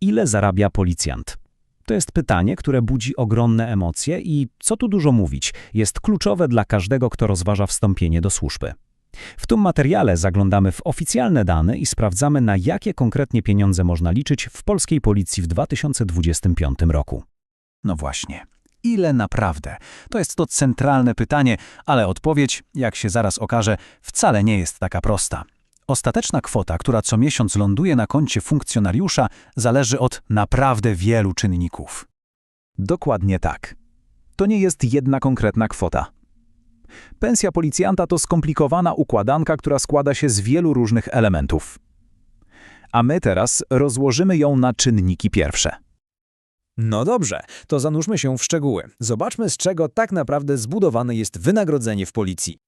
Ile zarabia policjant? To jest pytanie, które budzi ogromne emocje i, co tu dużo mówić, jest kluczowe dla każdego, kto rozważa wstąpienie do służby. W tym materiale zaglądamy w oficjalne dane i sprawdzamy, na jakie konkretnie pieniądze można liczyć w polskiej policji w 2025 roku. No właśnie. Ile naprawdę? To jest to centralne pytanie, ale odpowiedź, jak się zaraz okaże, wcale nie jest taka prosta. Ostateczna kwota, która co miesiąc ląduje na koncie funkcjonariusza, zależy od naprawdę wielu czynników. Dokładnie tak. To nie jest jedna konkretna kwota. Pensja policjanta to skomplikowana układanka, która składa się z wielu różnych elementów. A my teraz rozłożymy ją na czynniki pierwsze. No dobrze, to zanurzmy się w szczegóły. Zobaczmy, z czego tak naprawdę zbudowane jest wynagrodzenie w policji.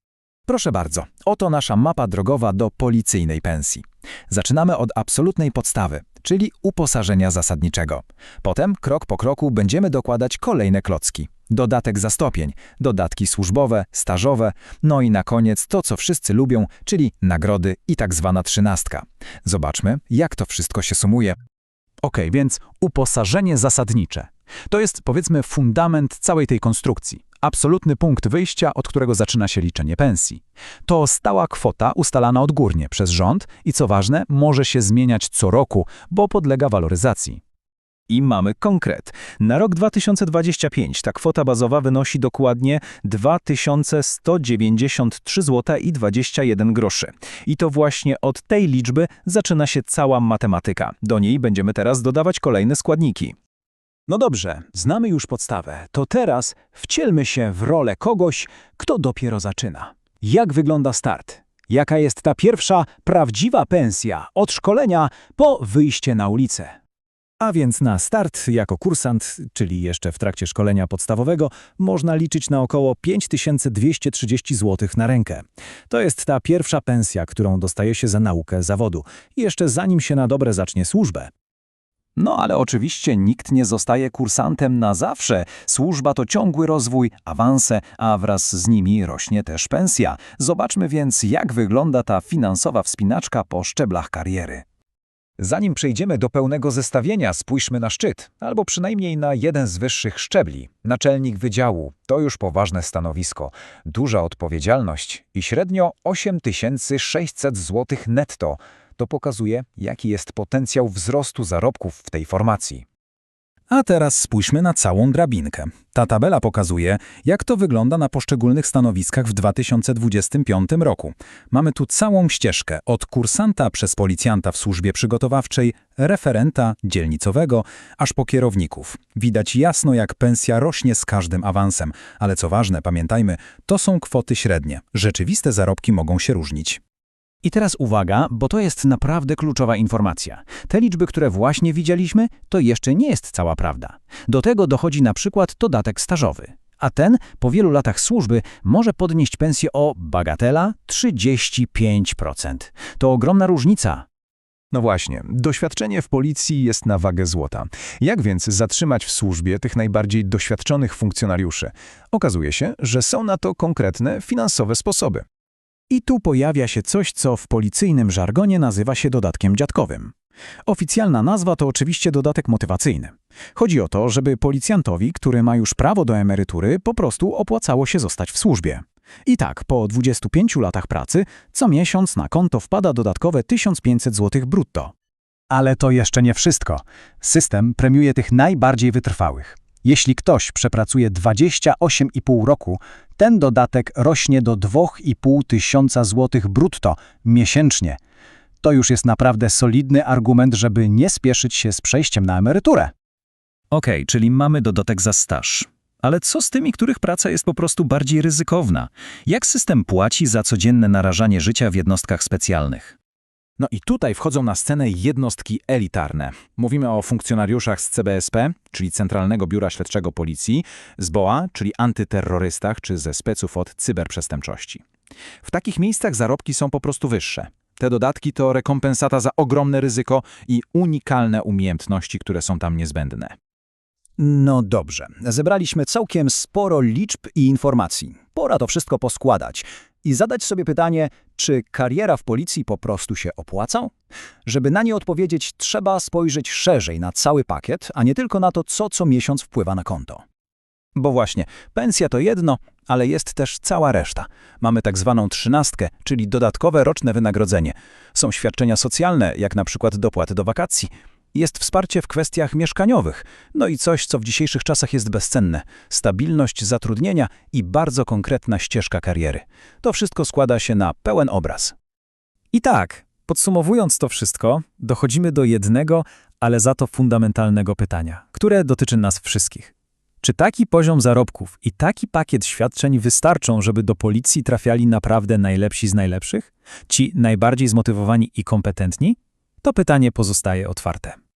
Proszę bardzo, oto nasza mapa drogowa do policyjnej pensji. Zaczynamy od absolutnej podstawy, czyli uposażenia zasadniczego. Potem, krok po kroku, będziemy dokładać kolejne klocki. Dodatek za stopień, dodatki służbowe, stażowe, no i na koniec to, co wszyscy lubią, czyli nagrody i tak zwana trzynastka. Zobaczmy, jak to wszystko się sumuje. Ok, więc uposażenie zasadnicze. To jest, powiedzmy, fundament całej tej konstrukcji. Absolutny punkt wyjścia, od którego zaczyna się liczenie pensji. To stała kwota ustalana odgórnie przez rząd i co ważne, może się zmieniać co roku, bo podlega waloryzacji. I mamy konkret. Na rok 2025 ta kwota bazowa wynosi dokładnie 2193 zł i 21 groszy. I to właśnie od tej liczby zaczyna się cała matematyka. Do niej będziemy teraz dodawać kolejne składniki. No dobrze, znamy już podstawę. To teraz wcielmy się w rolę kogoś, kto dopiero zaczyna. Jak wygląda start? Jaka jest ta pierwsza, prawdziwa pensja od szkolenia po wyjście na ulicę? A więc na start jako kursant, czyli jeszcze w trakcie szkolenia podstawowego, można liczyć na około 5230 zł na rękę. To jest ta pierwsza pensja, którą dostaje się za naukę zawodu, jeszcze zanim się na dobre zacznie służbę. No ale oczywiście nikt nie zostaje kursantem na zawsze. Służba to ciągły rozwój, awanse, a wraz z nimi rośnie też pensja. Zobaczmy więc, jak wygląda ta finansowa wspinaczka po szczeblach kariery. Zanim przejdziemy do pełnego zestawienia, spójrzmy na szczyt, albo przynajmniej na jeden z wyższych szczebli. Naczelnik wydziału to już poważne stanowisko, duża odpowiedzialność i średnio 8600 zł netto. To pokazuje, jaki jest potencjał wzrostu zarobków w tej formacji. A teraz spójrzmy na całą drabinkę. Ta tabela pokazuje, jak to wygląda na poszczególnych stanowiskach w 2025 roku. Mamy tu całą ścieżkę od kursanta przez policjanta w służbie przygotowawczej, referenta, dzielnicowego, aż po kierowników. Widać jasno, jak pensja rośnie z każdym awansem, ale co ważne, pamiętajmy, to są kwoty średnie. Rzeczywiste zarobki mogą się różnić. I teraz uwaga, bo to jest naprawdę kluczowa informacja. Te liczby, które właśnie widzieliśmy, to jeszcze nie jest cała prawda. Do tego dochodzi na przykład dodatek stażowy. A ten po wielu latach służby może podnieść pensję o bagatela 35%. To ogromna różnica. No właśnie, doświadczenie w policji jest na wagę złota. Jak więc zatrzymać w służbie tych najbardziej doświadczonych funkcjonariuszy? Okazuje się, że są na to konkretne finansowe sposoby. I tu pojawia się coś, co w policyjnym żargonie nazywa się dodatkiem dziadkowym. Oficjalna nazwa to oczywiście dodatek motywacyjny. Chodzi o to, żeby policjantowi, który ma już prawo do emerytury, po prostu opłacało się zostać w służbie. I tak, po 25 latach pracy, co miesiąc na konto wpada dodatkowe 1500 zł brutto. Ale to jeszcze nie wszystko. System premiuje tych najbardziej wytrwałych. Jeśli ktoś przepracuje 28,5 roku, ten dodatek rośnie do 2,5 tysiąca złotych brutto miesięcznie. To już jest naprawdę solidny argument, żeby nie spieszyć się z przejściem na emeryturę. Okej, czyli mamy dodatek za staż. Ale co z tymi, których praca jest po prostu bardziej ryzykowna? Jak system płaci za codzienne narażanie życia w jednostkach specjalnych? No i tutaj wchodzą na scenę jednostki elitarne. Mówimy o funkcjonariuszach z CBSP, czyli Centralnego Biura Śledczego Policji, z BOA, czyli antyterrorystach, czy ze speców od cyberprzestępczości. W takich miejscach zarobki są po prostu wyższe. Te dodatki to rekompensata za ogromne ryzyko i unikalne umiejętności, które są tam niezbędne. No dobrze, zebraliśmy całkiem sporo liczb i informacji. Pora to wszystko poskładać i zadać sobie pytanie, Czy kariera w policji po prostu się opłaca? Żeby na nie odpowiedzieć, trzeba spojrzeć szerzej na cały pakiet, a nie tylko na to, co co miesiąc wpływa na konto. Bo właśnie, pensja to jedno, ale jest też cała reszta. Mamy tak zwaną trzynastkę, czyli dodatkowe roczne wynagrodzenie. Są świadczenia socjalne, jak na przykład dopłaty do wakacji. Jest wsparcie w kwestiach mieszkaniowych. No i coś, co w dzisiejszych czasach jest bezcenne. Stabilność zatrudnienia i bardzo konkretna ścieżka kariery. To wszystko składa się na pełen obraz. I tak, podsumowując to wszystko, dochodzimy do jednego, ale za to fundamentalnego pytania, które dotyczy nas wszystkich. Czy taki poziom zarobków i taki pakiet świadczeń wystarczą, żeby do policji trafiali naprawdę najlepsi z najlepszych? Ci najbardziej zmotywowani i kompetentni? To pytanie pozostaje otwarte.